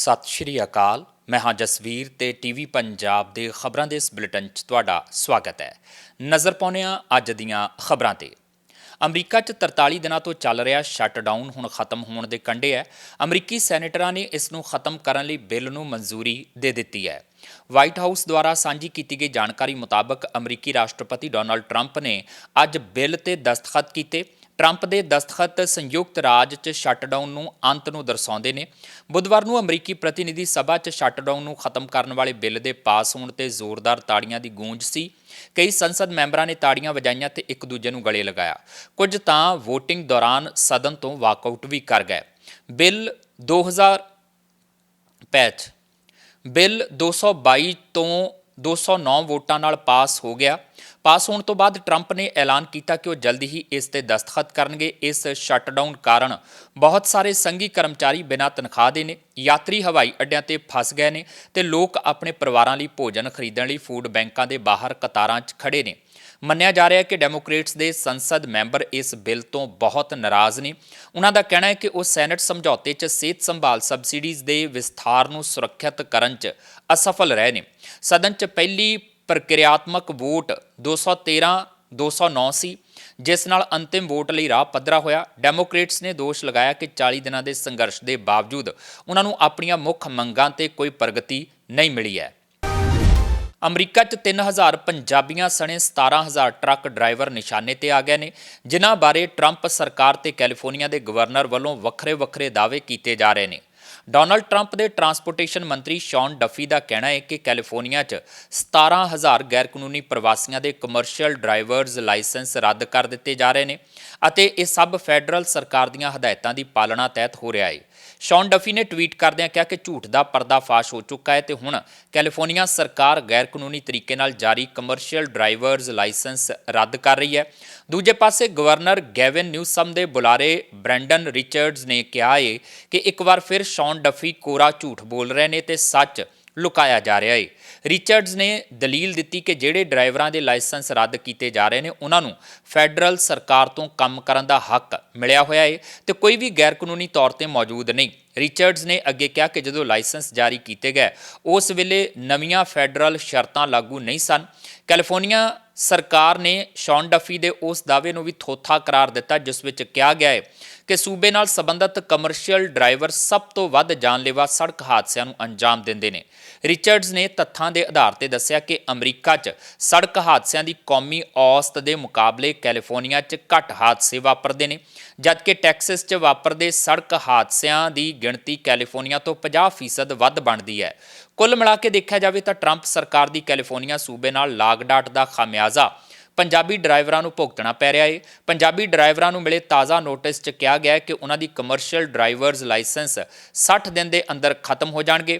ਸਤਿ ਸ਼੍ਰੀ ਅਕਾਲ। ਮੈਂ ਹਾਂ ਜਸਵੀਰ ਤੇ ਟੀਵੀ ਪੰਜਾਬ ਦੇ ਖਬਰਾਂ ਦੇ ਇਸ ਬੁਲੇਟਿਨ 'ਚ ਤੁਹਾਡਾ ਸਵਾਗਤ ਹੈ। ਨਜ਼ਰ ਪਾਉਂਦੇ ਹਾਂ ਅੱਜ ਦੀਆਂ ਖਬਰਾਂ ਤੇ। ਅਮਰੀਕਾ 'ਚ 43 ਦਿਨਾਂ ਤੋਂ ਚੱਲ ਰਿਹਾ ਸ਼ਟਡਾਊਨ ਹੁਣ ਖਤਮ ਹੋਣ ਦੇ ਕੰਢੇ ਹੈ। ਅਮਰੀਕੀ ਸੈਨੇਟਰਾਂ ਨੇ ਇਸ ਨੂੰ ਖਤਮ ਕਰਨ ਲਈ ਬਿੱਲ ਨੂੰ ਮਨਜ਼ੂਰੀ ਦੇ ਦਿੱਤੀ ਹੈ। ਵਾਈਟ ਹਾਊਸ ਦੁਆਰਾ ਸਾਂਝੀ ਕੀਤੀ ਗਈ ਜਾਣਕਾਰੀ ਮੁਤਾਬਕ ਅਮਰੀਕੀ ਰਾਸ਼ਟਰਪਤੀ ਡੋਨਾਲਡ ਟਰੰਪ ਨੇ ਅੱਜ ਬਿੱਲ ਤੇ ਦਸਤਖਤ ਕੀਤੇ। ਟਰੰਪ ਦੇ ਦਸਤਖਤ ਸੰਯੁਕਤ ਰਾਜ 'ਚ ਸ਼ਟਡਾਊਨ ਨੂੰ ਅੰਤ ਨੂੰ ਦਰਸਾਉਂਦੇ ਨੇ। ਬੁੱਧਵਾਰ ਨੂੰ ਅਮਰੀਕੀ ਪ੍ਰਤੀਨਿਧੀ ਸਭਾ 'ਚ ਸ਼ਟਡਾਊਨ ਨੂੰ ਖਤਮ ਕਰਨ ਵਾਲੇ ਬਿੱਲ ਦੇ ਪਾਸ ਹੋਣ ਤੇ ਜ਼ੋਰਦਾਰ ਤਾੜੀਆਂ ਦੀ ਗੂੰਜ ਸੀ। ਕਈ ਸੰਸਦ ਮੈਂਬਰਾਂ ਨੇ ਤਾੜੀਆਂ ਵਜਾਈਆਂ ਤੇ ਇੱਕ ਦੂਜੇ ਨੂੰ ਗਲੇ ਲਗਾਇਆ। ਕੁਝ ਤਾਂ VOTING ਦੌਰਾਨ ਸਦਨ ਤੋਂ ਵਾਕਆਊਟ ਵੀ ਕਰ ਗਏ। ਬਿੱਲ 2000 ਪੈਚ ਬਿੱਲ 222 ਤੋਂ 209 ਵੋਟਾਂ ਨਾਲ ਪਾਸ ਹੋ ਗਿਆ। ਪਾਸ ਹੋਣ ਤੋਂ ਬਾਅਦ ਟਰੰਪ ਨੇ ਐਲਾਨ ਕੀਤਾ ਕਿ ਉਹ ਜਲਦੀ ਹੀ ਇਸ ਤੇ ਦਸਤਖਤ ਕਰਨਗੇ। ਇਸ ਸ਼ਟਡਾਊਨ ਕਾਰਨ ਬਹੁਤ ਸਾਰੇ ਸੰਘੀ ਕਰਮਚਾਰੀ ਬਿਨਾਂ ਤਨਖਾਹ ਦੇ ਨੇ। ਯਾਤਰੀ ਹਵਾਈ ਅੱਡਿਆਂ ਤੇ ਫਸ ਗਏ ਨੇ ਤੇ ਲੋਕ ਆਪਣੇ ਪਰਿਵਾਰਾਂ ਲਈ ਭੋਜਨ ਖਰੀਦਣ ਲਈ ਫੂਡ ਬੈਂਕਾਂ ਦੇ ਬਾਹਰ ਕਤਾਰਾਂ 'ਚ ਖੜੇ ਨੇ। ਮੰਨਿਆ ਜਾ ਰਿਹਾ ਹੈ ਕਿ ਡੈਮੋਕ੍ਰੇਟਸ ਦੇ ਸੰਸਦ ਮੈਂਬਰ ਇਸ ਬਿੱਲ ਤੋਂ ਬਹੁਤ ਨਾਰਾਜ਼ ਨੇ। ਉਹਨਾਂ ਦਾ ਕਹਿਣਾ ਹੈ ਕਿ ਉਹ ਸੈਨੇਟ ਸਮਝੌਤੇ 'ਚ ਸਿਹਤ ਸੰਭਾਲ ਸਬਸਿਡੀਜ਼ ਦੇ ਵਿਸਥਾਰ ਨੂੰ ਸੁਰੱਖਿਅਤ ਕਰਨ 'ਚ ਅਸਫਲ ਰਹੇ ਨੇ। ਸਦਨ 'ਚ ਪਹਿਲੀ ਪ੍ਰਕਿਰਿਆਤਮਕ ਵੋਟ 213 209 ਸੀ ਜਿਸ ਨਾਲ ਅੰਤਿਮ ਵੋਟ ਲਈ ਰਾਹ ਪੱਧਰਾ ਹੋਇਆ। ਡੈਮੋਕ੍ਰੇਟਸ ਨੇ ਦੋਸ਼ ਲਗਾਇਆ ਕਿ 40 ਦਿਨਾਂ ਦੇ ਸੰਘਰਸ਼ ਦੇ ਬਾਵਜੂਦ ਉਹਨਾਂ ਨੂੰ ਆਪਣੀਆਂ ਮੁੱਖ ਮੰਗਾਂ ਤੇ ਕੋਈ ਪ੍ਰਗਤੀ ਨਹੀਂ ਮਿਲੀ ਹੈ। ਅਮਰੀਕਾ 'ਚ 3000 ਪੰਜਾਬੀਆਂ ਸਣੇ 17000 ਟਰੱਕ ਡਰਾਈਵਰ ਨਿਸ਼ਾਨੇ ਤੇ ਆ ਗਏ ਨੇ, ਜਿਨ੍ਹਾਂ ਬਾਰੇ ਟਰੰਪ ਸਰਕਾਰ ਤੇ ਕੈਲੀਫੋਰਨੀਆ ਦੇ ਗਵਰਨਰ ਵੱਲੋਂ ਵੱਖਰੇ-ਵੱਖਰੇ ਦਾਅਵੇ ਕੀਤੇ ਜਾ ਰਹੇ ਨੇ। ਡੋਨਲਡ ਟਰੰਪ ਦੇ ਟਰਾਂਸਪੋਰਟੇਸ਼ਨ ਮੰਤਰੀ ਸ਼ੌਨ ਡਫੀ ਦਾ ਕਹਿਣਾ ਹੈ ਕਿ ਕੈਲੀਫੋਰਨੀਆ 'ਚ 17000 ਗੈਰਕਾਨੂੰਨੀ ਪ੍ਰਵਾਸੀਆਂ ਦੇ ਕਮਰਸ਼ੀਅਲ ਡਰਾਈਵਰਜ਼ ਲਾਇਸੈਂਸ ਰੱਦ ਕਰ ਦਿੱਤੇ ਜਾ ਰਹੇ ਨੇ ਅਤੇ ਇਹ ਸਭ ਫੈਡਰਲ ਸਰਕਾਰ ਦੀਆਂ ਹਦਾਇਤਾਂ ਦੀ ਪਾਲਣਾ ਤਹਿਤ ਹੋ ਰਿਹਾ ਹੈ ਸ਼ੌਨ ਡਫੀ ਨੇ ਟਵੀਟ ਕਰਦਿਆਂ ਕਿਹਾ ਕਿ ਝੂਠ ਦਾ ਪਰਦਾਫਾਸ਼ ਹੋ ਚੁੱਕਾ ਹੈ ਤੇ ਹੁਣ ਕੈਲੀਫੋਰਨੀਆ ਸਰਕਾਰ ਗੈਰ ਕਾਨੂੰਨੀ ਤਰੀਕੇ ਨਾਲ ਜਾਰੀ ਕਮਰਸ਼ੀਅਲ ਡਰਾਈਵਰਜ਼ ਲਾਇਸੈਂਸ ਰੱਦ ਕਰ ਰਹੀ ਹੈ। ਦੂਜੇ ਪਾਸੇ ਗਵਰਨਰ ਗੈਵਿਨ ਨਿਊਸਮ ਦੇ ਬੁਲਾਰੇ ਬ੍ਰੈਂਡਨ ਰਿਚਰਡਸ ਨੇ ਕਿਹਾ ਹੈ ਕਿ ਇੱਕ ਵਾਰ ਫਿਰ ਸ਼ੌਨ ਡਫੀ ਕੋਰਾ ਝੂਠ ਬੋਲ ਰਹੇ ਨੇ ਤੇ ਸੱਚ ਲੁਕਾਇਆ ਜਾ ਰਿਹਾ ਏ। ਰਿਚਰਡਸ ਨੇ ਦਲੀਲ ਦਿੱਤੀ ਕਿ ਜਿਹੜੇ ਡਰਾਈਵਰਾਂ ਦੇ ਲਾਇਸੈਂਸ ਰੱਦ ਕੀਤੇ ਜਾ ਰਹੇ ਨੇ, ਉਹਨਾਂ ਨੂੰ ਫੈਡਰਲ ਸਰਕਾਰ ਤੋਂ ਕੰਮ ਕਰਨ ਦਾ ਹੱਕ ਮਿਲਿਆ ਹੋਇਆ ਏ ਤੇ ਕੋਈ ਵੀ ਗੈਰ ਕਾਨੂੰਨੀ ਤੌਰ ਤੇ ਮੌਜੂਦ ਨਹੀਂ। ਰਿਚਰਡਸ ਨੇ ਅੱਗੇ ਕਿਹਾ ਕਿ ਜਦੋਂ ਲਾਇਸੈਂਸ ਜਾਰੀ ਕੀਤੇ ਗਏ, ਉਸ ਵੇਲੇ ਨਵੀਆਂ ਫੈਡਰਲ ਸ਼ਰਤਾਂ ਲਾਗੂ ਨਹੀਂ ਸਨ। ਕੈਲੀਫੋਰਨੀਆ ਸਰਕਾਰ ਨੇ ਸ਼ੌਨ ਡਫੀ ਦੇ ਉਸ ਦਾਅਵੇ ਨੂੰ ਵੀ ਥੋਥਾ ਕਰਾਰ ਦਿੱਤਾ, ਜਿਸ ਵਿੱਚ ਕਿਹਾ ਗਿਆ ਹੈ ਕਿ ਸੂਬੇ ਨਾਲ ਸੰਬੰਧਿਤ ਕਮਰਸ਼ੀਅਲ ਡਰਾਈਵਰ ਸਭ ਤੋਂ ਵੱਧ ਜਾਨਲੇਵਾ ਸੜਕ ਹਾਦਸਿਆਂ ਨੂੰ ਅੰਜਾਮ ਦਿੰਦੇ ਨੇ। ਰਿਚਰਡਸ ਨੇ ਤੱਥਾਂ ਦੇ ਆਧਾਰ ਤੇ ਦੱਸਿਆ ਕਿ ਅਮਰੀਕਾ 'ਚ ਸੜਕ ਹਾਦਸਿਆਂ ਦੀ ਕੌਮੀ ਔਸਤ ਦੇ ਮੁਕਾਬਲੇ ਕੈਲੀਫੋਰਨੀਆ 'ਚ ਘੱਟ ਹਾਦਸੇ ਵਾਪਰਦੇ ਨੇ, ਜਦਕਿ ਟੈਕਸਸ 'ਚ ਵਾਪਰਦੇ ਸੜਕ ਹਾਦਸਿਆਂ ਦੀ ਗਿਣਤੀ ਕੈਲੀਫੋਰਨੀਆ ਤੋਂ 50% ਵੱਧ ਬਣਦੀ ਹੈ। ਕੁੱਲ ਮਿਲਾ ਕੇ ਦੇਖਿਆ ਜਾਵੇ ਤਾਂ ਟਰੰਪ ਸਰਕਾਰ ਦੀ ਕੈਲੀਫੋਰਨੀਆ ਸੂਬੇ ਨਾਲ ਲਾਗਡਾਟ ਦਾ ਖਾਮਿਆਜ਼ਾ ਪੰਜਾਬੀ ਡਰਾਈਵਰਾਂ ਨੂੰ ਭੁਗਤਣਾ ਪੈ ਰਿਹਾ ਏ। ਪੰਜਾਬੀ ਡਰਾਈਵਰਾਂ ਨੂੰ ਮਿਲੇ ਤਾਜ਼ਾ ਨੋਟਿਸ 'ਚ ਕਿਹਾ ਗਿਆ ਹੈ ਕਿ ਉਹਨਾਂ ਦੀ ਕਮਰਸ਼ੀਅਲ ਡਰਾਈਵਰਜ਼ ਲਾਇਸੈਂਸ 60 ਦਿਨ ਦੇ ਅੰਦਰ ਖਤਮ ਹੋ ਜਾਣਗੇ।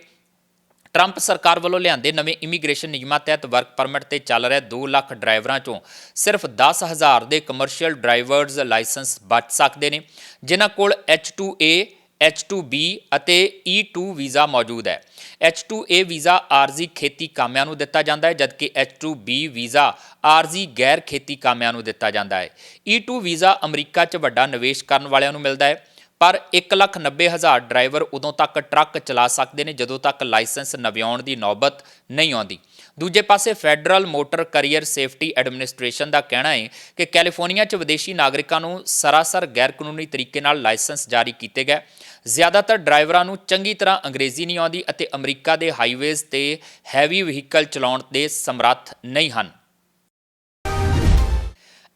ਟਰੰਪ ਸਰਕਾਰ ਵੱਲੋਂ ਲਿਆਂਦੇ ਨਵੇਂ ਇਮੀਗ੍ਰੇਸ਼ਨ ਨਿਯਮਾਂ ਤਹਿਤ ਵਰਕ ਪਰਮਿਟ ਤੇ ਚੱਲ ਰਹੇ 2 ਲੱਖ ਡਰਾਈਵਰਾਂ ਚੋਂ ਸਿਰਫ 10000 ਦੇ ਕਮਰਸ਼ੀਅਲ ਡਰਾਈਵਰਜ਼ ਲਾਇਸੈਂਸ ਬਚ ਸਕਦੇ ਨੇ, ਜਿਨ੍ਹਾਂ ਕੋਲ H2A H2B ਅਤੇ E2 ਵੀਜ਼ਾ ਮੌਜੂਦ ਹੈ। H2A ਵੀਜ਼ਾ ਆਰਜ਼ੀ ਖੇਤੀ ਕਾਮਿਆਂ ਨੂੰ ਦਿੱਤਾ ਜਾਂਦਾ ਹੈ, ਜਦਕਿ H2B ਵੀਜ਼ਾ ਆਰਜ਼ੀ ਗੈਰ ਖੇਤੀ ਕਾਮਿਆਂ ਨੂੰ ਦਿੱਤਾ ਜਾਂਦਾ ਹੈ। E2 ਵੀਜ਼ਾ ਅਮਰੀਕਾ 'ਚ ਵੱਡਾ ਨਿਵੇਸ਼ ਕਰਨ ਵਾਲਿਆਂ ਨੂੰ ਮਿਲਦਾ ਹੈ। ਪਰ 190000 ਡਰਾਈਵਰ ਉਦੋਂ ਤੱਕ ਟਰੱਕ ਚਲਾ ਸਕਦੇ ਨੇ ਜਦੋਂ ਤੱਕ ਲਾਇਸੈਂਸ ਨਵਿਆਉਣ ਦੀ ਨੌਬਤ ਨਹੀਂ ਆਉਂਦੀ। ਦੂਜੇ ਪਾਸੇ federal motor carrier safety administration ਦਾ ਕਹਿਣਾ ਹੈ ਕਿ ਕੈਲੀਫੋਰਨੀਆ 'ਚ ਵਿਦੇਸ਼ੀ ਨਾਗਰਿਕਾਂ ਨੂੰ ਸਰਾਸਰ ਗੈਰਕਾਨੂੰਨੀ ਤਰੀਕੇ ਨਾਲ ਲਾਇਸੈਂਸ ਜਾਰੀ ਕੀਤੇ ਗਏ। ਜ਼ਿਆਦਾਤਰ ਡਰਾਈਵਰਾਂ ਨੂੰ ਚੰਗੀ ਤਰ੍ਹਾਂ ਅੰਗਰੇਜ਼ੀ ਨਹੀਂ ਆਉਂਦੀ ਅਤੇ ਅਮਰੀਕਾ ਦੇ ਹਾਈਵੇਜ਼ ਤੇ ਹੈਵੀ ਵਹੀਕਲ ਚਲਾਉਣ ਦੇ ਸਮਰੱਥ ਨਹੀਂ ਹਨ।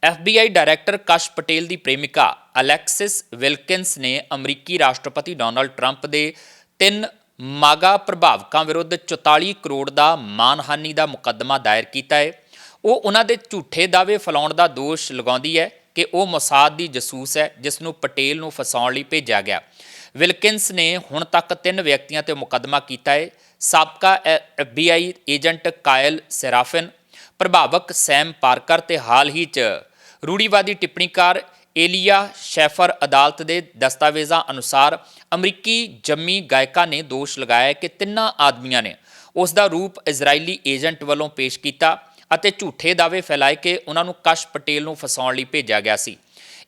FBI ਡਾਇਰੈਕਟਰ ਕਸ਼ ਪਟੇਲ ਦੀ ਪ੍ਰੇਮਿਕਾ ਅਲੈਕਸਿਸ ਵਿਲਕਿੰਸ ਨੇ ਅਮਰੀਕੀ ਰਾਸ਼ਟਰਪਤੀ ਡੋਨਲਡ ਟਰੰਪ ਦੇ ਤਿੰਨ ਮਾਗਾ ਪ੍ਰਭਾਵਕਾਂ ਵਿਰੁੱਧ 44 ਕਰੋੜ ਦਾ ਮਾਨਹਾਨੀ ਦਾ ਮੁਕੱਦਮਾ ਦਾਇਰ ਕੀਤਾ ਹੈ। ਉਹ ਉਹਨਾਂ ਦੇ ਝੂਠੇ ਦਾਅਵੇ ਫੈਲਾਉਣ ਦਾ ਦੋਸ਼ ਲਗਾਉਂਦੀ ਹੈ ਕਿ ਉਹ ਮੋਸਾਦ ਦੀ ਜਸੂਸ ਹੈ, ਜਿਸ ਨੂੰ ਪਟੇਲ ਨੂੰ ਫਸਾਉਣ ਲਈ ਭੇਜਿਆ ਗਿਆ। ਵਿਲਕਿੰਸ ਨੇ ਹੁਣ ਤੱਕ ਤਿੰਨ ਵਿਅਕਤੀਆਂ ਤੇ ਮੁਕੱਦਮਾ ਕੀਤਾ ਹੈ। ਸਾਬਕਾ FBI ਏਜੰਟ ਕਾਇਲ ਸੈਰਾਫਿਨ, ਪ੍ਰਭਾਵਕ ਸੈਮ ਪਾਰਕਰ ਤੇ ਹਾਲ ਹੀ 'ਚ ਰੂੜੀਵਾਦੀ ਟਿੱਪਣੀਕਾਰ ਏਲੀਆ ਸ਼ੈਫਰ ਅਦਾਲਤ ਦੇ ਦਸਤਾਵੇਜ਼ਾਂ ਅਨੁਸਾਰ ਅਮਰੀਕੀ ਜੰਮੀ ਗਾਇਕਾ ਨੇ ਦੋਸ਼ ਲਗਾਇਆ ਕਿ ਤਿੰਨਾਂ ਆਦਮੀਆਂ ਨੇ ਉਸ ਦਾ ਰੂਪ ਇਜ਼ਰਾਈਲੀ ਏਜੰਟ ਵੱਲੋਂ ਪੇਸ਼ ਕੀਤਾ ਅਤੇ ਝੂਠੇ ਦਾਅਵੇ ਫੈਲਾਏ ਕਿ ਉਹਨਾਂ ਨੂੰ ਕਸ਼ ਪਟੇਲ ਨੂੰ ਫਸਾਉਣ ਲਈ ਭੇਜਿਆ ਗਿਆ ਸੀ।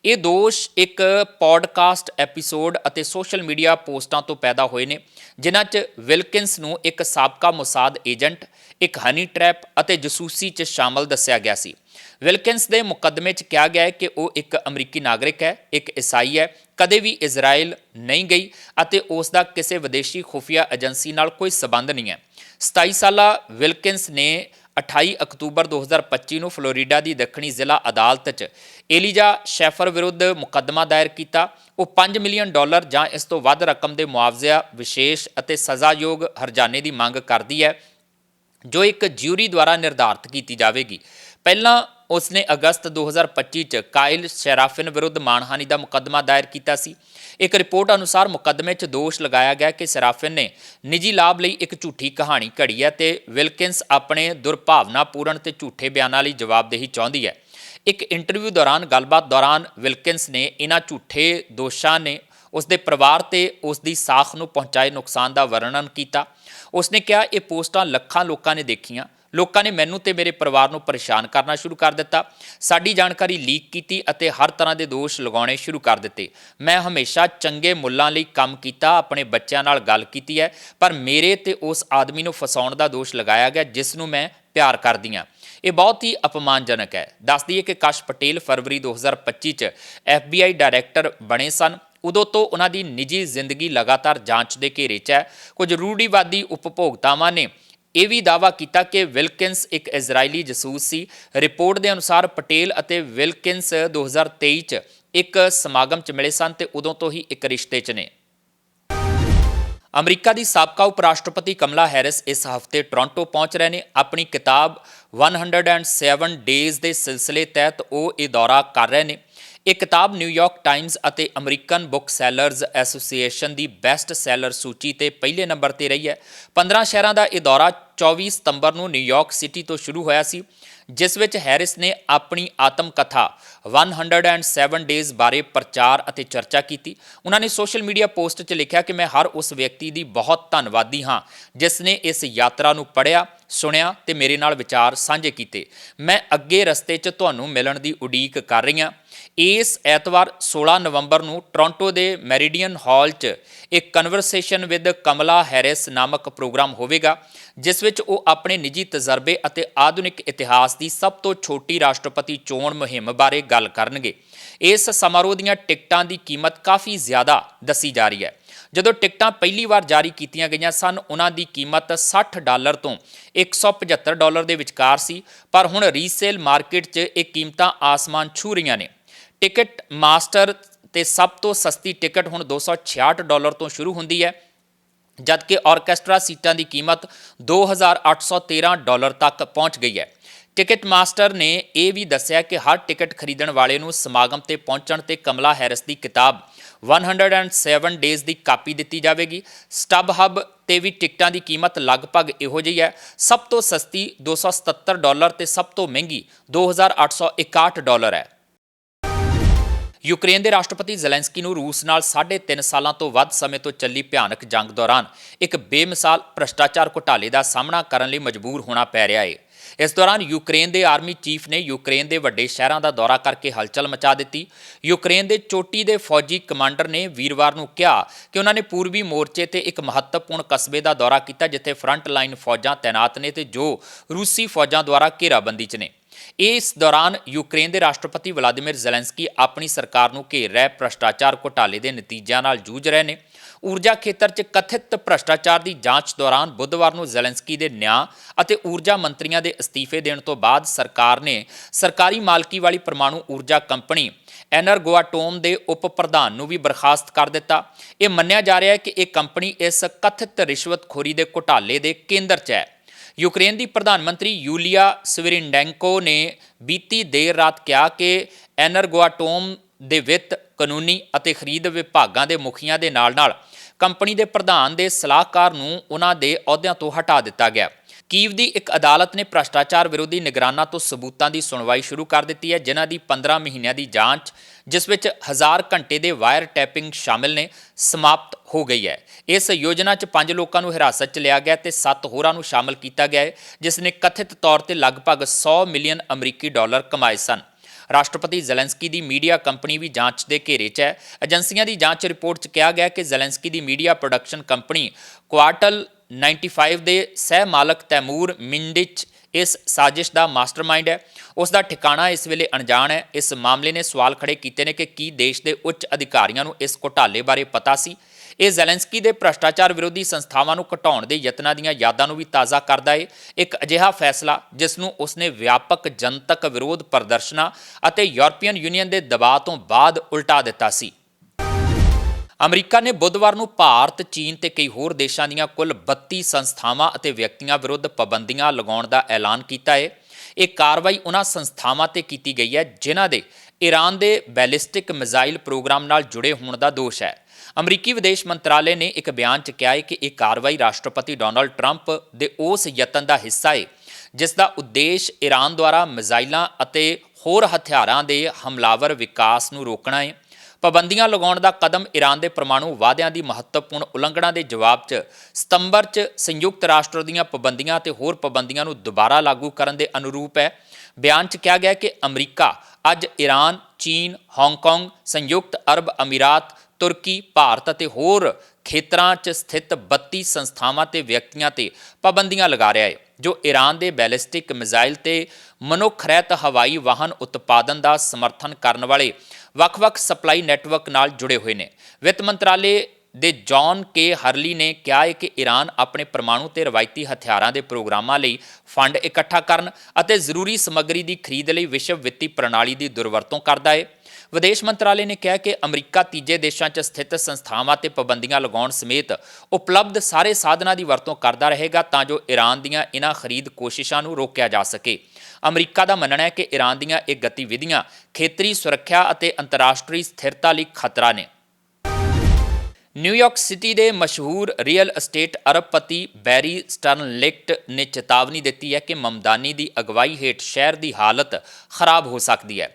ਇਹ ਦੋਸ਼ ਇੱਕ ਪੋਡਕਾਸਟ ਐਪੀਸੋਡ ਅਤੇ ਸੋਸ਼ਲ ਮੀਡੀਆ ਪੋਸਟਾਂ ਤੋਂ ਪੈਦਾ ਹੋਏ ਨੇ, ਜਿਨ੍ਹਾਂ 'ਚ ਵਿਲਕਿੰਸ ਨੂੰ ਇੱਕ ਸਾਬਕਾ ਮੁਸਾਦ ਏਜੰਟ, ਇੱਕ ਹਨੀ ਟ੍ਰੈਪ ਅਤੇ ਜਸੂਸੀ 'ਚ ਸ਼ਾਮਲ ਦੱਸਿਆ ਗਿਆ ਸੀ। ਵਿਲਕਿੰਸ ਦੇ ਮੁਕੱਦਮੇ 'ਚ ਕਿਹਾ ਗਿਆ ਹੈ ਕਿ ਉਹ ਇੱਕ ਅਮਰੀਕੀ ਨਾਗਰਿਕ ਹੈ, ਇੱਕ ਈਸਾਈ ਹੈ, ਕਦੇ ਵੀ ਇਜ਼ਰਾਈਲ ਨਹੀਂ ਗਈ ਅਤੇ ਉਸ ਦਾ ਕਿਸੇ ਵਿਦੇਸ਼ੀ ਖੁਫੀਆ ਏਜੰਸੀ ਨਾਲ ਕੋਈ ਸਬੰਧ ਨਹੀਂ ਹੈ। 27 ਸਾਲਾ ਵਿਲਕਿੰਸ ਨੇ 28 ਅਕਤੂਬਰ 2025 ਨੂੰ ਫਲੋਰੀਡਾ ਦੀ ਦੱਖਣੀ ਜ਼ਿਲ੍ਹਾ ਅਦਾਲਤ 'ਚ ਏਲੀਜਾ ਸ਼ੈਫਰ ਵਿਰੁੱਧ ਮੁਕੱਦਮਾ ਦਾਇਰ ਕੀਤਾ। ਉਹ 5 ਮਿਲੀਅਨ ਡਾਲਰ ਜਾਂ ਇਸ ਤੋਂ ਵੱਧ ਰਕਮ ਦੇ ਮੁਆਵਜ਼ਾ ਵਿਸ਼ੇਸ਼ ਅਤੇ ਸਜ਼ਾਯੋਗ ਹਰਜਾਨੇ ਦੀ ਮੰਗ ਕਰਦੀ ਹੈ, ਜੋ ਇੱਕ ਜਿਊਰੀ ਦੁਆਰਾ ਨਿਰਧਾਰਤ ਕੀਤੀ ਜਾਵੇਗੀ। ਪਹਿਲਾਂ ਉਸ ਨੇ ਅਗਸਤ 2025 ਚ ਕਾਇਲ ਸ਼ੈਰਾਫਿਨ ਵਿਰੁੱਧ ਮਾਨਹਾਨੀ ਦਾ ਮੁਕੱਦਮਾ ਦਾਇਰ ਕੀਤਾ ਸੀ। ਇੱਕ ਰਿਪੋਰਟ ਅਨੁਸਾਰ ਮੁਕੱਦਮੇ 'ਚ ਦੋਸ਼ ਲਗਾਇਆ ਗਿਆ ਕਿ ਸ਼ੈਰਾਫਿਨ ਨੇ ਨਿੱਜੀ ਲਾਭ ਲਈ ਇੱਕ ਝੂਠੀ ਕਹਾਣੀ ਘੜੀ ਹੈ ਤੇ ਵਿਲਕਿੰਸ ਆਪਣੇ ਦੁਰਭਾਵਨਾਪੂਰਨ ਤੇ ਝੂਠੇ ਬਿਆਨਾਂ ਲਈ ਜਵਾਬਦੇਹੀ ਚਾਹੁੰਦੀ ਹੈ। ਇੱਕ ਇੰਟਰਵਿਊ ਦੌਰਾਨ ਗੱਲਬਾਤ ਦੌਰਾਨ ਵਿਲਕਿੰਸ ਨੇ ਇਹਨਾਂ ਝੂਠੇ ਦੋਸ਼ਾਂ ਨੇ ਉਸ ਦੇ ਪਰਿਵਾਰ ਤੇ ਉਸ ਦੀ ਸਾਖ ਨੂੰ ਪਹੁੰਚਾਏ ਨੁਕਸਾਨ ਦਾ ਵਰਣਨ ਕੀਤਾ। ਉਸਨੇ ਕਿਹਾ, ਇਹ ਪੋਸਟਾਂ ਲੱਖਾਂ ਲੋਕਾਂ ਨੇ ਦੇਖੀਆਂ। ਲੋਕਾਂ ਨੇ ਮੈਨੂੰ ਤੇ ਮੇਰੇ ਪਰਿਵਾਰ ਨੂੰ ਪਰੇਸ਼ਾਨ ਕਰਨਾ ਸ਼ੁਰੂ ਕਰ ਦਿੱਤਾ। ਸਾਡੀ ਜਾਣਕਾਰੀ ਲੀਕ ਕੀਤੀ ਅਤੇ ਹਰ ਤਰ੍ਹਾਂ ਦੇ ਦੋਸ਼ ਲਗਾਉਣੇ ਸ਼ੁਰੂ ਕਰ ਦਿੱਤੇ। ਮੈਂ ਹਮੇਸ਼ਾ ਚੰਗੇ ਮੁੱਲਾਂ ਲਈ ਕੰਮ ਕੀਤਾ, ਆਪਣੇ ਬੱਚਿਆਂ ਨਾਲ ਗੱਲ ਕੀਤੀ ਹੈ, ਪਰ ਮੇਰੇ ਤੇ ਉਸ ਆਦਮੀ ਨੂੰ ਫਸਾਉਣ ਦਾ ਦੋਸ਼ ਲਗਾਇਆ ਗਿਆ, ਜਿਸ ਨੂੰ ਮੈਂ ਪਿਆਰ ਕਰਦੀ ਹਾਂ। ਇਹ ਬਹੁਤ ਹੀ ਅਪਮਾਨਜਨਕ ਹੈ। ਦੱਸਦੀ ਹੈ ਕਿ ਕਾਸ਼ ਪਟੇਲ ਫਰਵਰੀ 2025 ਚ FBI ਡਾਇਰੈਕਟਰ ਬਣੇ ਸਨ, ਉਦੋਂ ਤੋਂ ਉਹਨਾਂ ਦੀ ਨਿੱਜੀ ਜ਼ਿੰਦਗੀ ਲਗਾਤਾਰ ਜਾਂਚ ਦੇ ਘੇਰੇ 'ਚ ਹੈ। ਕੁਝ ਰੂੜੀਵਾਦੀ ਉਪਭੋਗਤਾਵਾਂ ਨੇ ਇਹ ਵੀ ਦਾਅਵਾ ਕੀਤਾ ਕਿ ਵਿਲਕਿੰਸ ਇੱਕ ਇਜ਼ਰਾਈਲੀ ਜਸੂਸ ਸੀ। ਰਿਪੋਰਟ ਦੇ ਅਨੁਸਾਰ ਪਟੇਲ ਅਤੇ ਵਿਲਕਿੰਸ 2023 ਚ ਇੱਕ ਸਮਾਗਮ 'ਚ ਮਿਲੇ ਸਨ ਤੇ ਉਦੋਂ ਤੋਂ ਹੀ ਇੱਕ ਰਿਸ਼ਤੇ 'ਚ ਨੇ। ਅਮਰੀਕਾ ਦੀ ਸਾਬਕਾ ਉਪ ਰਾਸ਼ਟਰਪਤੀ ਕਮਲਾ ਹੈਰਿਸ ਇਸ ਹਫ਼ਤੇ ਟੋਰਾਂਟੋ ਪਹੁੰਚ ਰਹੇ ਨੇ। ਆਪਣੀ ਕਿਤਾਬ 107 ਡੇਜ਼ ਦੇ ਸਿਲਸਿਲੇ ਤਹਿਤ ਉਹ ਇਹ ਦੌਰਾ ਕਰ ਰਹੇ ਨੇ। ਇਹ ਕਿਤਾਬ ਨਿਊਯਾਰਕ ਟਾਈਮਜ਼ ਅਤੇ ਅਮਰੀਕਨ ਬੁੱਕ ਸੈਲਰਜ਼ ਐਸੋਸੀਏਸ਼ਨ ਦੀ ਬੈਸਟ ਸੈਲਰ ਸੂਚੀ ਤੇ ਪਹਿਲੇ ਨੰਬਰ ਤੇ ਰਹੀ ਹੈ। 15 ਸ਼ਹਿਰਾਂ ਦਾ ਇਹ ਦੌਰਾ 24 ਸਤੰਬਰ ਨੂੰ ਨਿਊਯਾਰਕ ਸਿਟੀ ਤੋਂ ਸ਼ੁਰੂ ਹੋਇਆ ਸੀ, ਜਿਸ ਵਿੱਚ ਹੈਰਿਸ ਨੇ ਆਪਣੀ ਆਤਮ ਕਥਾ 107 ਡੇਜ਼ ਬਾਰੇ ਪ੍ਰਚਾਰ ਅਤੇ ਚਰਚਾ ਕੀਤੀ। ਉਹਨਾਂ ਨੇ ਸੋਸ਼ਲ ਮੀਡੀਆ ਪੋਸਟ 'ਚ ਲਿਖਿਆ ਕਿ ਮੈਂ ਹਰ ਉਸ ਵਿਅਕਤੀ ਦੀ ਬਹੁਤ ਧੰਨਵਾਦੀ ਹਾਂ, ਜਿਸ ਨੇ ਇਸ ਯਾਤਰਾ ਨੂੰ ਪੜ੍ਹਿਆ, ਸੁਣਿਆ ਤੇ ਮੇਰੇ ਨਾਲ ਵਿਚਾਰ ਸਾਂਝੇ ਕੀਤੇ। ਮੈਂ ਅੱਗੇ ਰਸਤੇ 'ਚ ਤੁਹਾਨੂੰ ਮਿਲਣ ਦੀ ਉਡੀਕ ਕਰ ਰਹੀ ਹਾਂ। ਇਸ ਐਤਵਾਰ 16 ਨਵੰਬਰ ਨੂੰ ਟੋਰਾਂਟੋ ਦੇ ਮੈਰੀਡੀਅਨ ਹਾਲ 'ਚ ਇੱਕ ਕਨਵਰਸੇਸ਼ਨ ਵਿਦ ਕਮਲਾ ਹੈਰਿਸ ਨਾਮਕ ਪ੍ਰੋਗਰਾਮ ਹੋਵੇਗਾ, ਜਿਸ ਵਿੱਚ ਉਹ ਆਪਣੇ ਨਿੱਜੀ ਤਜਰਬੇ ਅਤੇ ਆਧੁਨਿਕ ਇਤਿਹਾਸ ਦੀ ਸਭ ਤੋਂ ਛੋਟੀ ਰਾਸ਼ਟਰਪਤੀ ਚੋਣ ਮੁਹਿੰਮ ਬਾਰੇ ਗੱਲ ਕਰਨਗੇ। ਇਸ ਸਮਾਰੋਹ ਦੀਆਂ ਟਿਕਟਾਂ ਦੀ ਕੀਮਤ ਕਾਫੀ ਜ਼ਿਆਦਾ ਦੱਸੀ ਜਾ ਰਹੀ ਹੈ। ਜਦੋਂ ਟਿਕਟਾਂ ਪਹਿਲੀ ਵਾਰ ਜਾਰੀ ਕੀਤੀਆਂ ਗਈਆਂ ਸਨ, ਉਹਨਾਂ ਦੀ ਕੀਮਤ 60 ਡਾਲਰ ਤੋਂ 175 ਡਾਲਰ ਦੇ ਵਿਚਕਾਰ ਸੀ, ਪਰ ਹੁਣ ਰੀਸੇਲ ਮਾਰਕੀਟ 'ਚ ਇਹ ਕੀਮਤਾਂ ਆਸਮਾਨ ਛੂ ਰਹੀਆਂ ਨੇ। ਟਿਕਟ ਮਾਸਟਰ ਤੇ ਸਭ ਤੋਂ ਸਸਤੀ ਟਿਕਟ ਹੁਣ 266 ਡਾਲਰ ਤੋਂ ਸ਼ੁਰੂ ਹੁੰਦੀ ਹੈ, ਜਦਕਿ ਆਰਕੈਸਟਰਾ ਸੀਟਾਂ ਦੀ ਕੀਮਤ 2813 ਡਾਲਰ ਤੱਕ ਪਹੁੰਚ ਗਈ ਹੈ। ਟਿਕਟ ਮਾਸਟਰ ਨੇ ਇਹ ਵੀ ਦੱਸਿਆ ਕਿ ਹਰ ਟਿਕਟ ਖਰੀਦਣ ਵਾਲੇ ਨੂੰ ਸਮਾਗਮ ਤੇ ਪਹੁੰਚਣ ਤੇ ਕਮਲਾ ਹੈਰਿਸ ਦੀ ਕਿਤਾਬ 107 ਡੇਜ਼ ਦੀ ਕਾਪੀ ਦਿੱਤੀ ਜਾਵੇਗੀ। ਸਟੱਬ ਹੱਬ ਤੇ ਵੀ ਟਿਕਟਾਂ ਦੀ ਕੀਮਤ ਲਗਭਗ ਇਹੋ ਜਿਹੀ ਹੈ। ਸਭ ਤੋਂ ਸਸਤੀ 277 ਡਾਲਰ ਤੇ ਸਭ ਤੋਂ ਮਹਿੰਗੀ 2861 ਡਾਲਰ ਹੈ। ਯੂਕਰੇਨ ਦੇ ਰਾਸ਼ਟਰਪਤੀ ਜ਼ੈਲੈਂਸਕੀ ਨੂੰ ਰੂਸ ਨਾਲ 3.5 ਸਾਲਾਂ ਤੋਂ ਵੱਧ ਸਮੇਂ ਤੋਂ ਚੱਲੀ ਭਿਆਨਕ ਜੰਗ ਦੌਰਾਨ ਇੱਕ ਬੇਮਿਸਾਲ ਭ੍ਰਸ਼ਟਾਚਾਰ ਘੁਟਾਲੇ ਦਾ ਸਾਹਮਣਾ ਕਰਨ ਲਈ ਮਜਬੂਰ ਹੋਣਾ ਪੈ ਰਿਹਾ ਹੈ ਇਸ ਦੌਰਾਨ ਯੂਕਰੇਨ ਦੇ ਆਰਮੀ ਚੀਫ ਨੇ ਯੂਕਰੇਨ ਦੇ ਵੱਡੇ ਸ਼ਹਿਰਾਂ ਦਾ ਦੌਰਾ ਕਰਕੇ ਹਲਚਲ ਮਚਾ ਦਿੱਤੀ। ਯੂਕਰੇਨ ਦੇ ਚੋਟੀ ਦੇ ਫੌਜੀ ਕਮਾਂਡਰ ਨੇ ਵੀਰਵਾਰ ਨੂੰ ਕਿਹਾ ਕਿ ਉਹਨਾਂ ਨੇ ਪੂਰਬੀ ਮੋਰਚੇ ਤੇ ਇੱਕ ਮਹੱਤਵਪੂਰਨ ਕਸਬੇ ਦਾ ਦੌਰਾ ਕੀਤਾ, ਜਿੱਥੇ ਫਰੰਟ ਲਾਈਨ ਫੌਜਾਂ ਤਾਇਨਾਤ ਨੇ ਤੇ ਜੋ ਰੂਸੀ ਫੌਜਾਂ ਦੁਆਰਾ ਘੇਰਾਬੰਦੀ 'ਚ ਨੇ। ਇਸ ਦੌਰਾਨ ਯੂਕਰੇਨ ਦੇ ਰਾਸ਼ਟਰਪਤੀ ਵਲਾਦੀਮਿਰ ਜ਼ੈਲੈਂਸਕੀ ਆਪਣੀ ਸਰਕਾਰ ਨੂੰ ਘੇਰ ਰਿਹਾ ਭ੍ਰਸ਼ਟਾਚਾਰ ਘੁਟਾਲੇ ਦੇ ਨਤੀਜਿਆਂ ਨਾਲ ਜੂਝ ਰਹੇ ਨੇ। ਊਰਜਾ ਖੇਤਰ 'ਚ ਕਥਿਤ ਭ੍ਰਸ਼ਟਾਚਾਰ ਦੀ ਜਾਂਚ ਦੌਰਾਨ ਬੁੱਧਵਾਰ ਨੂੰ ਜ਼ੈਲੈਂਸਕੀ ਦੇ ਨਿਆਂ ਅਤੇ ਊਰਜਾ ਮੰਤਰੀਆਂ ਦੇ ਅਸਤੀਫੇ ਦੇਣ ਤੋਂ ਬਾਅਦ ਸਰਕਾਰ ਨੇ ਸਰਕਾਰੀ ਮਾਲਕੀ ਵਾਲੀ ਪਰਮਾਣੂ ਊਰਜਾ ਕੰਪਨੀ ਐਨਰਗੋਆਟੋਮ ਦੇ ਉਪ ਪ੍ਰਧਾਨ ਨੂੰ ਵੀ ਬਰਖਾਸਤ ਕਰ ਦਿੱਤਾ। ਇਹ ਮੰਨਿਆ ਜਾ ਰਿਹਾ ਹੈ ਕਿ ਇਹ ਕੰਪਨੀ ਇਸ ਕਥਿਤ ਰਿਸ਼ਵਤਖੋਰੀ ਦੇ ਘੁਟਾਲੇ ਦੇ ਕੇਂਦਰ 'ਚ ਹੈ। ਯੂਕਰੇਨ ਦੀ ਪ੍ਰਧਾਨ ਮੰਤਰੀ ਯੂਲੀਆ ਸਵਿਰਿੰਡੈਂਕੋ ਨੇ ਬੀਤੀ ਦੇਰ ਰਾਤ ਕਿਹਾ ਕਿ ਐਨਰਗੋਆਟੋਮ ਦੇ ਵਿੱਤ, ਕਾਨੂੰਨੀ ਅਤੇ ਖਰੀਦ ਵਿਭਾਗਾਂ ਦੇ ਮੁਖੀਆਂ ਦੇ ਨਾਲ-ਨਾਲ ਕੰਪਨੀ ਦੇ ਪ੍ਰਧਾਨ ਦੇ ਸਲਾਹਕਾਰ ਨੂੰ ਉਹਨਾਂ ਦੇ ਅਹੁਦਿਆਂ ਤੋਂ ਹਟਾ ਦਿੱਤਾ ਗਿਆ। ਕੀਵ ਦੀ ਇੱਕ ਅਦਾਲਤ ਨੇ ਭ੍ਰਸ਼ਟਾਚਾਰ ਵਿਰੋਧੀ ਨਿਗਰਾਨਾਂ ਤੋਂ ਸਬੂਤਾਂ ਦੀ ਸੁਣਵਾਈ ਸ਼ੁਰੂ ਕਰ ਦਿੱਤੀ ਹੈ, ਜਿਨ੍ਹਾਂ ਦੀ 15 ਮਹੀਨਿਆਂ ਦੀ ਜਾਂਚ ਜਿਸ ਵਿੱਚ ਹਜ਼ਾਰ ਘੰਟੇ ਦੇ ਵਾਇਰ ਟੈਪਿੰਗ ਸ਼ਾਮਿਲ ਨੇ, ਸਮਾਪਤ ਹੋ ਗਈ ਹੈ। ਇਸ ਯੋਜਨਾ 'ਚ ਪੰਜ ਲੋਕਾਂ ਨੂੰ ਹਿਰਾਸਤ 'ਚ ਲਿਆ ਗਿਆ ਤੇ ਸੱਤ ਹੋਰਾਂ ਨੂੰ ਸ਼ਾਮਲ ਕੀਤਾ ਗਿਆ ਹੈ, ਜਿਸ ਨੇ ਕਥਿਤ ਤੌਰ ਤੇ ਲਗਭਗ 100 ਮਿਲੀਅਨ ਅਮਰੀਕੀ ਡਾਲਰ ਕਮਾਏ ਸਨ। ਰਾਸ਼ਟਰਪਤੀ ਜ਼ੈਲੈਂਸਕੀ ਦੀ ਮੀਡੀਆ ਕੰਪਨੀ ਵੀ ਜਾਂਚ ਦੇ ਘੇਰੇ 'ਚ ਹੈ। ਏਜੰਸੀਆਂ ਦੀ ਜਾਂਚ ਰਿਪੋਰਟ 'ਚ ਕਿਹਾ ਗਿਆ ਕਿ ਜ਼ੈਲੈਂਸਕੀ ਦੀ ਮੀਡੀਆ ਪ੍ਰੋਡਕਸ਼ਨ ਕੰਪਨੀ ਕੁਆਰਟਲ 95 ਦੇ ਸਹਿ ਮਾਲਕ ਤੈਮੂਰ ਮਿੰਡਿਚ ਇਸ ਸਾਜ਼ਿਸ਼ ਦਾ ਮਾਸਟਰਮਾਈਂਡ ਹੈ। ਉਸ ਦਾ ਠਿਕਾਣਾ ਇਸ ਵੇਲੇ ਅਣਜਾਣ ਹੈ। ਇਸ ਮਾਮਲੇ ਨੇ ਸਵਾਲ ਖੜੇ ਕੀਤੇ ਨੇ ਕਿ ਕੀ ਦੇਸ਼ ਦੇ ਉੱਚ ਅਧਿਕਾਰੀਆਂ ਨੂੰ ਇਸ ਘੁਟਾਲੇ ਬਾਰੇ ਪਤਾ ਸੀ? ਇਹ ਜ਼ੈਲੈਂਸਕੀ ਦੇ ਭ੍ਰਸ਼ਟਾਚਾਰ ਵਿਰੋਧੀ ਸੰਸਥਾਵਾਂ ਨੂੰ ਘਟਾਉਣ ਦੇ ਯਤਨਾਂ ਦੀਆਂ ਯਾਦਾਂ ਨੂੰ ਵੀ ਤਾਜ਼ਾ ਕਰਦਾ ਹੈ ਇੱਕ ਅਜਿਹਾ ਫੈਸਲਾ ਜਿਸ ਨੂੰ ਉਸਨੇ ਵਿਆਪਕ ਜਨਤਕ ਵਿਰੋਧ ਪ੍ਰਦਰਸ਼ਨਾਂ ਅਤੇ ਯੂਰਪੀਅਨ ਯੂਨੀਅਨ ਦੇ ਦਬਾਅ ਤੋਂ ਬਾਅਦ ਉਲਟਾ ਦਿੱਤਾ ਸੀ। ਅਮਰੀਕਾ ਨੇ ਬੁੱਧਵਾਰ ਨੂੰ ਭਾਰਤ, ਚੀਨ ਤੇ ਕਈ ਹੋਰ ਦੇਸ਼ਾਂ ਦੀਆਂ ਕੁੱਲ 32 ਸੰਸਥਾਵਾਂ ਅਤੇ ਵਿਅਕਤੀਆਂ ਵਿਰੁੱਧ ਪਾਬੰਦੀਆਂ ਲਗਾਉਣ ਦਾ ਐਲਾਨ ਕੀਤਾ ਹੈ। ਇਹ ਕਾਰਵਾਈ ਉਹਨਾਂ ਸੰਸਥਾਵਾਂ ਤੇ ਕੀਤੀ ਗਈ ਹੈ, ਜਿਨ੍ਹਾਂ ਦੇ ਈਰਾਨ ਦੇ ਬੈਲਿਸਟਿਕ ਮਿਜ਼ਾਈਲ ਪ੍ਰੋਗਰਾਮ ਨਾਲ ਜੁੜੇ ਹੋਣ ਦਾ ਦੋਸ਼ ਹੈ। ਅਮਰੀਕੀ ਵਿਦੇਸ਼ ਮੰਤਰਾਲੇ ਨੇ ਇੱਕ ਬਿਆਨ 'ਚ ਕਿਹਾ ਹੈ ਕਿ ਇਹ ਕਾਰਵਾਈ ਰਾਸ਼ਟਰਪਤੀ ਡੋਨਲਡ ਟਰੰਪ ਦੇ ਉਸ ਯਤਨ ਦਾ ਹਿੱਸਾ ਹੈ ਜਿਸ ਦਾ ਉਦੇਸ਼ ਈਰਾਨ ਦੁਆਰਾ ਮਿਜ਼ਾਈਲਾਂ ਅਤੇ ਹੋਰ ਹਥਿਆਰਾਂ ਦੇ ਹਮਲਾਵਰ ਵਿਕਾਸ ਨੂੰ ਰੋਕਣਾ ਹੈ। ਪਾਬੰਦੀਆਂ ਲਗਾਉਣ ਦਾ ਕਦਮ ਈਰਾਨ ਦੇ ਪਰਮਾਣੂ ਵਾਅਦਿਆਂ ਦੀ ਮਹੱਤਵਪੂਰਨ ਉਲੰਘਣਾ ਦੇ ਜਵਾਬ 'ਚ ਸਤੰਬਰ 'ਚ ਸੰਯੁਕਤ ਰਾਸ਼ਟਰ ਦੀਆਂ ਪਾਬੰਦੀਆਂ ਤੇ ਹੋਰ ਪਾਬੰਦੀਆਂ ਨੂੰ ਦੁਬਾਰਾ ਲਾਗੂ ਕਰਨ ਦੇ ਅਨੁਰੂਪ ਹੈ। ਬਿਆਨ 'ਚ ਕਿਹਾ ਗਿਆ ਕਿ ਅਮਰੀਕਾ ਅੱਜ ਈਰਾਨ, ਚੀਨ, ਹਾਂਗਕਾਂਗ, ਸੰਯੁਕਤ ਅਰਬ ਅਮੀਰਾਤ, ਤੁਰਕੀ, ਭਾਰਤ ਅਤੇ ਹੋਰ ਖੇਤਰਾਂ 'ਚ ਸਥਿਤ 32 ਸੰਸਥਾਵਾਂ ਤੇ ਵਿਅਕਤੀਆਂ ਤੇ ਪਾਬੰਦੀਆਂ ਲਗਾ ਰਿਹਾ ਹੈ। ਜੋ ਈਰਾਨ ਦੇ ਬੈਲਿਸਟਿਕ ਮਿਜ਼ਾਈਲ ਤੇ ਮਨੁੱਖ ਰਹਿਤ ਹਵਾਈ ਵਾਹਨ ਉਤਪਾਦਨ ਦਾ ਸਮਰਥਨ ਕਰਨ ਵਾਲੇ ਵੱਖ-ਵੱਖ ਸਪਲਾਈ ਨੈਟਵਰਕ ਨਾਲ ਜੁੜੇ ਹੋਏ ਨੇ। ਵਿੱਤ ਮੰਤਰਾਲੇ ਦੇ ਜੌਨ ਕੇ ਹਰਲੀ ਨੇ ਕਿਹਾ ਹੈ ਕਿ ਈਰਾਨ ਆਪਣੇ ਪਰਮਾਣੂ ਤੇ ਰਵਾਇਤੀ ਹਥਿਆਰਾਂ ਦੇ ਪ੍ਰੋਗਰਾਮਾਂ ਲਈ ਫੰਡ ਇਕੱਠਾ ਕਰਨ ਅਤੇ ਜ਼ਰੂਰੀ ਸਮੱਗਰੀ ਦੀ ਖਰੀਦ ਲਈ ਵਿਸ਼ਵ ਵਿੱਤੀ ਪ੍ਰਣਾਲੀ ਦੀ ਦੁਰਵਰਤੋਂ ਕਰਦਾ ਹੈ। ਵਿਦੇਸ਼ ਮੰਤਰਾਲੇ ਨੇ ਕਿਹਾ ਕਿ ਅਮਰੀਕਾ ਤੀਜੇ ਦੇਸ਼ਾਂ 'ਚ ਸਥਿਤ ਸੰਸਥਾਵਾਂ ਤੇ ਪਾਬੰਦੀਆਂ ਲਗਾਉਣ ਸਮੇਤ ਉਪਲਬਧ ਸਾਰੇ ਸਾਧਨਾਂ ਦੀ ਵਰਤੋਂ ਕਰਦਾ ਰਹੇਗਾ ਤਾਂ ਜੋ ਈਰਾਨ ਦੀਆਂ ਇਹਨਾਂ ਖਰੀਦ ਕੋਸ਼ਿਸ਼ਾਂ ਨੂੰ ਰੋਕਿਆ ਜਾ ਸਕੇ। ਅਮਰੀਕਾ ਦਾ ਮੰਨਣਾ ਹੈ ਕਿ ਈਰਾਨ ਦੀਆਂ ਇਹ ਗਤੀਵਿਧੀਆਂ ਖੇਤਰੀ ਸੁਰੱਖਿਆ ਅਤੇ ਅੰਤਰਰਾਸ਼ਟਰੀ ਸਥਿਰਤਾ ਲਈ ਖਤਰਾ ਨੇ। ਨਿਊਯਾਰਕ ਸਿਟੀ ਦੇ ਮਸ਼ਹੂਰ ਰੀਅਲ ਅਸਟੇਟ ਅਰਬਪਤੀ ਬੈਰੀ ਸਟਰਨਲਿਕਟ ਨੇ ਚੇਤਾਵਨੀ ਦਿੱਤੀ ਹੈ ਕਿ ਮਮਦਾਨੀ ਦੀ ਅਗਵਾਈ ਹੇਠ ਸ਼ਹਿਰ ਦੀ ਹਾਲਤ ਖਰਾਬ ਹੋ ਸਕਦੀ ਹੈ।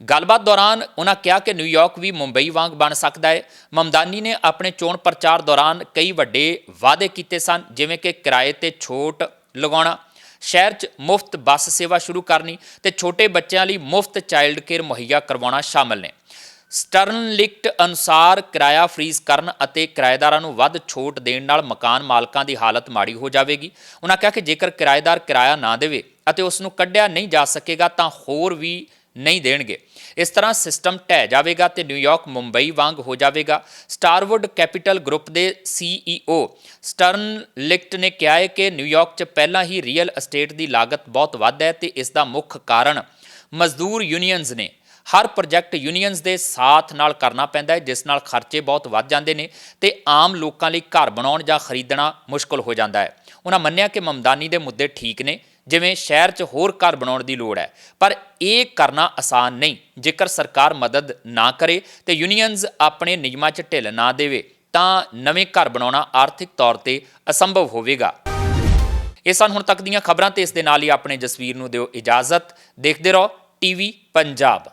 ਗੱਲਬਾਤ ਦੌਰਾਨ ਉਹਨਾਂ ਕਿਹਾ ਕਿ ਨਿਊਯਾਰਕ ਵੀ ਮੁੰਬਈ ਵਾਂਗ ਬਣ ਸਕਦਾ ਹੈ। ਮਮਦਾਨੀ ਨੇ ਆਪਣੇ ਚੋਣ ਪ੍ਰਚਾਰ ਦੌਰਾਨ ਕਈ ਵੱਡੇ ਵਾਅਦੇ ਕੀਤੇ ਸਨ, ਜਿਵੇਂ ਕਿ ਕਿਰਾਏ ਤੇ ਛੋਟ ਲਗਾਉਣਾ, ਸ਼ਹਿਰ 'ਚ ਮੁਫਤ ਬੱਸ ਸੇਵਾ ਸ਼ੁਰੂ ਕਰਨੀ ਤੇ ਛੋਟੇ ਬੱਚਿਆਂ ਲਈ ਮੁਫਤ ਚਾਈਲਡ ਕੇਅਰ ਮੁਹੱਈਆ ਕਰਵਾਉਣਾ ਸ਼ਾਮਲ ਨੇ। ਸਟਰਨਲਿਕਟ ਅਨੁਸਾਰ ਕਿਰਾਇਆ ਫ੍ਰੀਜ਼ ਕਰਨ ਅਤੇ ਕਿਰਾਏਦਾਰਾਂ ਨੂੰ ਵੱਧ ਛੋਟ ਦੇਣ ਨਾਲ ਮਕਾਨ ਮਾਲਕਾਂ ਦੀ ਹਾਲਤ ਮਾੜੀ ਹੋ ਜਾਵੇਗੀ। ਉਹਨਾਂ ਕਿਹਾ ਕਿ ਜੇਕਰ ਕਿਰਾਏਦਾਰ ਕਿਰਾਇਆ ਨਾ ਦੇਵੇ ਅਤੇ ਉਸ ਨੂੰ ਕੱਢਿਆ ਨਹੀਂ ਜਾ ਸਕੇਗਾ ਤਾਂ ਹੋਰ ਵੀ ਨਹੀਂ ਦੇਣਗੇ। ਇਸ ਤਰ੍ਹਾਂ ਸਿਸਟਮ ਢਹਿ ਜਾਵੇਗਾ ਤੇ ਨਿਊਯਾਰਕ ਮੁੰਬਈ ਵਾਂਗ ਹੋ ਜਾਵੇਗਾ। ਸਟਾਰਵੁੱਡ ਕੈਪੀਟਲ ਗਰੁੱਪ ਦੇ ਸੀਈਓ ਸਟਰਨਲਿਕਟ ਨੇ ਕਿਹਾ ਹੈ ਕਿ ਨਿਊਯਾਰਕ 'ਚ ਪਹਿਲਾਂ ਹੀ ਰੀਅਲ ਅਸਟੇਟ ਦੀ ਲਾਗਤ ਬਹੁਤ ਵੱਧ ਹੈ ਤੇ ਇਸ ਦਾ ਮੁੱਖ ਕਾਰਨ ਮਜ਼ਦੂਰ ਯੂਨੀਅਨਸ ਨੇ। ਹਰ ਪ੍ਰੋਜੈਕਟ ਯੂਨੀਅਨਸ ਦੇ ਸਾਥ ਨਾਲ ਕਰਨਾ ਪੈਂਦਾ ਹੈ, ਜਿਸ ਨਾਲ ਖਰਚੇ ਬਹੁਤ ਵੱਧ ਜਾਂਦੇ ਨੇ ਤੇ ਆਮ ਲੋਕਾਂ ਲਈ ਘਰ ਬਣਾਉਣ ਜਾਂ ਖਰੀਦਣਾ ਮੁਸ਼ਕਲ ਹੋ ਜਾਂਦਾ ਹੈ। ਉਹਨਾਂ ਮੰਨਿਆ ਕਿ ਮਮਦਾਨੀ ਦੇ ਮੁੱਦੇ ਠੀਕ ਨੇ ਜਿਵੇਂ ਸ਼ਹਿਰ 'ਚ ਹੋਰ ਘਰ ਬਣਾਉਣ ਦੀ ਲੋੜ ਹੈ, ਪਰ ਇਹ ਕਰਨਾ ਆਸਾਨ ਨਹੀਂ। ਜੇਕਰ ਸਰਕਾਰ ਮਦਦ ਨਾ ਕਰੇ ਤੇ ਯੂਨੀਅਨਜ਼ ਆਪਣੇ ਨਿਯਮਾਂ 'ਚ ਢਿੱਲ ਨਾ ਦੇਵੇ, ਤਾਂ ਨਵੇਂ ਘਰ ਬਣਾਉਣਾ ਆਰਥਿਕ ਤੌਰ ਤੇ ਅਸੰਭਵ ਹੋਵੇਗਾ। ਇਹ ਸਨ ਹੁਣ ਤੱਕ ਦੀਆਂ ਖਬਰਾਂ ਤੇ ਇਸ ਦੇ ਨਾਲ ਹੀ ਆਪਣੇ ਜਸਵੀਰ ਨੂੰ ਦਿਓ ਇਜਾਜ਼ਤ। ਦੇਖਦੇ ਰਹੋ ਟੀਵੀ ਪੰਜਾਬ।